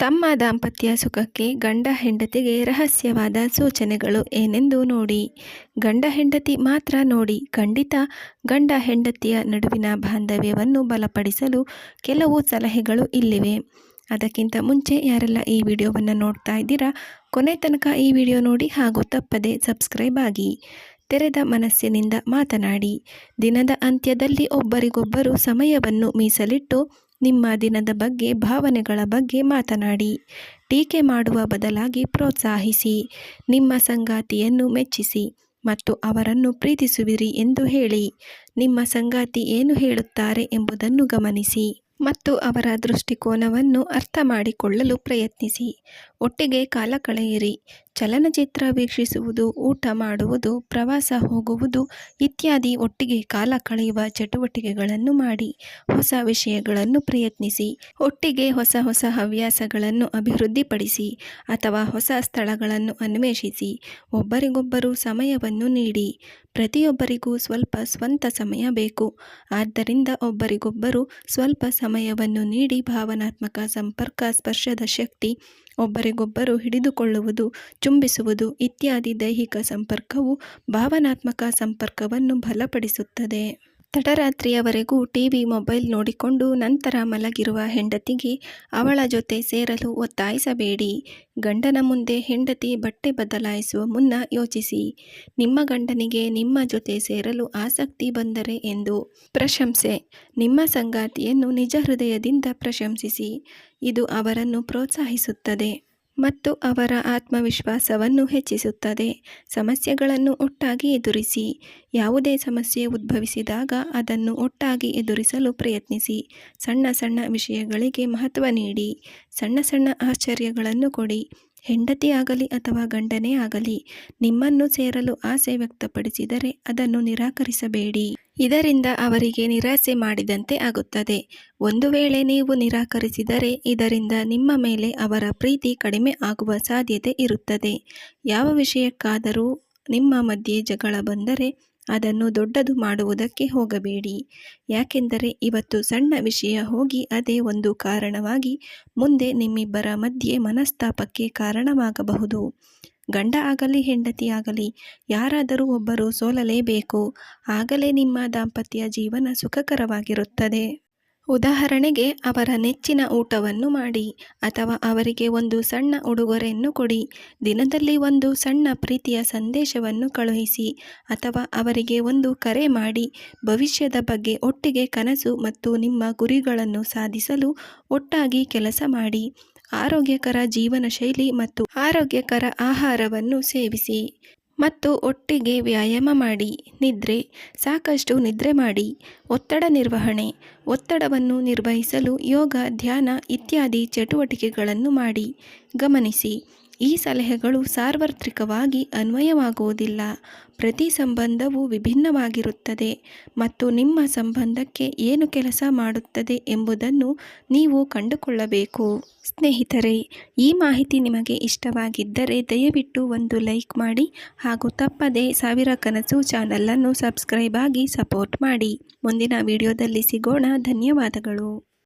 ತಮ್ಮ ದಾಂಪತ್ಯ ಸುಖಕ್ಕೆ ಗಂಡ ಹೆಂಡತಿಗೆ ರಹಸ್ಯವಾದ ಸೂಚನೆಗಳು ಏನೆಂದು ನೋಡಿ. ಗಂಡ ಹೆಂಡತಿ ಮಾತ್ರ ನೋಡಿ. ಖಂಡಿತ ಗಂಡ ಹೆಂಡತಿಯ ನಡುವಿನ ಬಾಂಧವ್ಯವನ್ನು ಬಲಪಡಿಸಲು ಕೆಲವು ಸಲಹೆಗಳು ಇಲ್ಲಿವೆ. ಅದಕ್ಕಿಂತ ಮುಂಚೆ ಯಾರೆಲ್ಲ ಈ ವಿಡಿಯೋವನ್ನು ನೋಡ್ತಾ ಇದ್ದೀರಾ, ಕೊನೆ ತನಕ ಈ ವಿಡಿಯೋ ನೋಡಿ ಹಾಗೂ ತಪ್ಪದೆ ಸಬ್ಸ್ಕ್ರೈಬ್ ಆಗಿ. ತೆರೆದ ಮನಸ್ಸಿನಿಂದ ಮಾತನಾಡಿ. ದಿನದ ಅಂತ್ಯದಲ್ಲಿ ಒಬ್ಬರಿಗೊಬ್ಬರು ಸಮಯವನ್ನು ಮೀಸಲಿಟ್ಟು ನಿಮ್ಮ ದಿನದ ಬಗ್ಗೆ, ಭಾವನೆಗಳ ಬಗ್ಗೆ ಮಾತನಾಡಿ. ಟೀಕೆ ಮಾಡುವ ಬದಲಾಗಿ ಪ್ರೋತ್ಸಾಹಿಸಿ. ನಿಮ್ಮ ಸಂಗಾತಿಯನ್ನು ಮೆಚ್ಚಿಸಿ ಮತ್ತು ಅವರನ್ನು ಪ್ರೀತಿಸುವಿರಿ ಎಂದು ಹೇಳಿ. ನಿಮ್ಮ ಸಂಗಾತಿ ಏನು ಹೇಳುತ್ತಾರೆ ಎಂಬುದನ್ನು ಗಮನಿಸಿ ಮತ್ತು ಅವರ ದೃಷ್ಟಿಕೋನವನ್ನು ಅರ್ಥ ಮಾಡಿಕೊಳ್ಳಲು ಪ್ರಯತ್ನಿಸಿ. ಒಟ್ಟಿಗೆ ಕಾಲ ಕಳೆಯಿರಿ. ಚಲನಚಿತ್ರ ವೀಕ್ಷಿಸುವುದು, ಊಟ ಮಾಡುವುದು, ಪ್ರವಾಸ ಹೋಗುವುದು ಇತ್ಯಾದಿ ಒಟ್ಟಿಗೆ ಕಾಲ ಕಳೆಯುವ ಚಟುವಟಿಕೆಗಳನ್ನು ಮಾಡಿ. ಹೊಸ ವಿಷಯಗಳನ್ನು ಪ್ರಯತ್ನಿಸಿ, ಒಟ್ಟಿಗೆ ಹೊಸ ಹೊಸ ಹವ್ಯಾಸಗಳನ್ನು ಅಭಿವೃದ್ಧಿಪಡಿಸಿ ಅಥವಾ ಹೊಸ ಸ್ಥಳಗಳನ್ನು ಅನ್ವೇಷಿಸಿ. ಒಬ್ಬರಿಗೊಬ್ಬರು ಸಮಯವನ್ನು ನೀಡಿ. ಪ್ರತಿಯೊಬ್ಬರಿಗೂ ಸ್ವಲ್ಪ ಸ್ವಂತ ಸಮಯ ಬೇಕು. ಆದ್ದರಿಂದ ಒಬ್ಬರಿಗೊಬ್ಬರು ಸ್ವಲ್ಪ ಸಮಯವನ್ನು ನೀಡಿ, ಭಾವನಾತ್ಮಕ ಸಂಪರ್ಕ, ಸ್ಪರ್ಶದ ಶಕ್ತಿ ಒಬ್ಬರಿಗೊಬ್ಬರು ಹಿಡಿದುಕೊಳ್ಳುವುದು ಚುಂಬಿಸುವುದು ಇತ್ಯಾದಿ ದೈಹಿಕ ಸಂಪರ್ಕವು ಭಾವನಾತ್ಮಕ ಸಂಪರ್ಕವನ್ನು ಬಲಪಡಿಸುತ್ತದೆ. ತಡರಾತ್ರಿಯವರೆಗೂ ಟಿವಿ ಮೊಬೈಲ್ ನೋಡಿಕೊಂಡು ನಂತರ ಮಲಗಿರುವ ಹೆಂಡತಿಗೆ ಅವಳ ಜೊತೆ ಸೇರಲು ಒತ್ತಾಯಿಸಬೇಡಿ. ಗಂಡನ ಮುಂದೆ ಹೆಂಡತಿ ಬಟ್ಟೆ ಬದಲಾಯಿಸುವ ಮುನ್ನ ಯೋಚಿಸಿ. ನಿಮ್ಮ ಗಂಡನಿಗೆ ನಿಮ್ಮ ಜೊತೆ ಸೇರಲು ಆಸಕ್ತಿ ಬಂದರೆ ಎಂದು ಪ್ರಶಂಸೆ. ನಿಮ್ಮ ಸಂಗಾತಿಯನ್ನು ನಿಜ ಹೃದಯದಿಂದ ಪ್ರಶಂಸಿಸಿ. ಇದು ಅವರನ್ನು ಪ್ರೋತ್ಸಾಹಿಸುತ್ತದೆ. ಮತ್ತು ಅವರ ಆತ್ಮವಿಶ್ವಾಸವನ್ನು ಹೆಚ್ಚಿಸುತ್ತದೆ. ಸಮಸ್ಯೆಗಳನ್ನು ಒಟ್ಟಾಗಿ ಎದುರಿಸಿ. ಯಾವುದೇ ಸಮಸ್ಯೆ ಉದ್ಭವಿಸಿದಾಗ ಅದನ್ನು ಒಟ್ಟಾಗಿ ಎದುರಿಸಲು ಪ್ರಯತ್ನಿಸಿ. ಸಣ್ಣ ಸಣ್ಣ ವಿಷಯಗಳಿಗೆ ಮಹತ್ವ ನೀಡಿ. ಸಣ್ಣ ಸಣ್ಣ ಆಶ್ಚರ್ಯಗಳನ್ನು ಕೊಡಿ. ಹೆಂಡತಿಯಾಗಲಿ ಅಥವಾ ಗಂಡನೇ ಆಗಲಿ, ನಿಮ್ಮನ್ನು ಸೇರಲು ಆಸೆ ವ್ಯಕ್ತಪಡಿಸಿದರೆ ಅದನ್ನು ನಿರಾಕರಿಸಬೇಡಿ. ಇದರಿಂದ ಅವರಿಗೆ ನಿರಾಸೆ ಮಾಡಿದಂತೆ ಆಗುತ್ತದೆ. ಒಂದು ವೇಳೆ ನೀವು ನಿರಾಕರಿಸಿದರೆ ಇದರಿಂದ ನಿಮ್ಮ ಮೇಲೆ ಅವರ ಪ್ರೀತಿ ಕಡಿಮೆ ಆಗುವ ಸಾಧ್ಯತೆ ಇರುತ್ತದೆ. ಯಾವ ವಿಷಯಕ್ಕಾದರೂ ನಿಮ್ಮ ಮಧ್ಯೆ ಜಗಳ ಬಂದರೆ ಅದನ್ನು ದೊಡ್ಡದು ಮಾಡುವುದಕ್ಕೆ ಹೋಗಬೇಡಿ. ಯಾಕೆಂದರೆ ಇವತ್ತು ಸಣ್ಣ ವಿಷಯ ಹೋಗಿ ಅದೇ ಒಂದು ಕಾರಣವಾಗಿ ಮುಂದೆ ನಿಮ್ಮಿಬ್ಬರ ಮಧ್ಯೆ ಮನಸ್ತಾಪಕ್ಕೆ ಕಾರಣವಾಗಬಹುದು. ಗಂಡ ಆಗಲಿ ಹೆಂಡತಿಯಾಗಲಿ ಯಾರಾದರೂ ಒಬ್ಬರು ಸೋಲಲೇಬೇಕು. ಆಗಲೇ ನಿಮ್ಮ ದಾಂಪತ್ಯ ಜೀವನ ಸುಖಕರವಾಗಿರುತ್ತದೆ. ಉದಾಹರಣೆಗೆ ಅವರ ನೆಚ್ಚಿನ ಊಟವನ್ನು ಮಾಡಿ ಅಥವಾ ಅವರಿಗೆ ಒಂದು ಸಣ್ಣ ಉಡುಗೊರೆಯನ್ನು ಕೊಡಿ. ದಿನದಲ್ಲಿ ಒಂದು ಸಣ್ಣ ಪ್ರೀತಿಯ ಸಂದೇಶವನ್ನು ಕಳುಹಿಸಿ ಅಥವಾ ಅವರಿಗೆ ಒಂದು ಕರೆ ಮಾಡಿ. ಭವಿಷ್ಯದ ಬಗ್ಗೆ ಒಟ್ಟಿಗೆ ಕನಸು ಮತ್ತು ನಿಮ್ಮ ಗುರಿಗಳನ್ನು ಸಾಧಿಸಲು ಒಟ್ಟಾಗಿ ಕೆಲಸ ಮಾಡಿ. ಆರೋಗ್ಯಕರ ಜೀವನ ಶೈಲಿ ಮತ್ತು ಆರೋಗ್ಯಕರ ಆಹಾರವನ್ನು ಸೇವಿಸಿ. ಮತ್ತು ಒಟ್ಟಿಗೆ ವ್ಯಾಯಾಮ ಮಾಡಿ, ನಿದ್ರೆ, ಸಾಕಷ್ಟು ನಿದ್ರೆ ಮಾಡಿ, ಒತ್ತಡ ನಿರ್ವಹಣೆ, ಒತ್ತಡವನ್ನು ನಿರ್ವಹಿಸಲು ಯೋಗ, ಧ್ಯಾನ ಇತ್ಯಾದಿ ಚಟುವಟಿಕೆಗಳನ್ನು ಮಾಡಿ, ಗಮನಿಸಿ. ಈ ಸಲಹೆಗಳು ಸಾರ್ವತ್ರಿಕವಾಗಿ ಅನ್ವಯವಾಗುವುದಿಲ್ಲ. ಪ್ರತಿ ಸಂಬಂಧವು ವಿಭಿನ್ನವಾಗಿರುತ್ತದೆ ಮತ್ತು ನಿಮ್ಮ ಸಂಬಂಧಕ್ಕೆ ಏನು ಕೆಲಸ ಮಾಡುತ್ತದೆ ಎಂಬುದನ್ನು ನೀವು ಕಂಡುಕೊಳ್ಳಬೇಕು. ಸ್ನೇಹಿತರೆ, ಈ ಮಾಹಿತಿ ನಿಮಗೆ ಇಷ್ಟವಾಗಿದ್ದರೆ ದಯವಿಟ್ಟು ಒಂದು ಲೈಕ್ ಮಾಡಿ ಹಾಗೂ ತಪ್ಪದೆ ಸಾವಿರ ಕನಸು ಚಾನಲನ್ನು ಸಬ್ಸ್ಕ್ರೈಬ್ ಆಗಿ ಸಪೋರ್ಟ್ ಮಾಡಿ. ಮುಂದಿನ ವಿಡಿಯೋದಲ್ಲಿ ಸಿಗೋಣ. ಧನ್ಯವಾದಗಳು.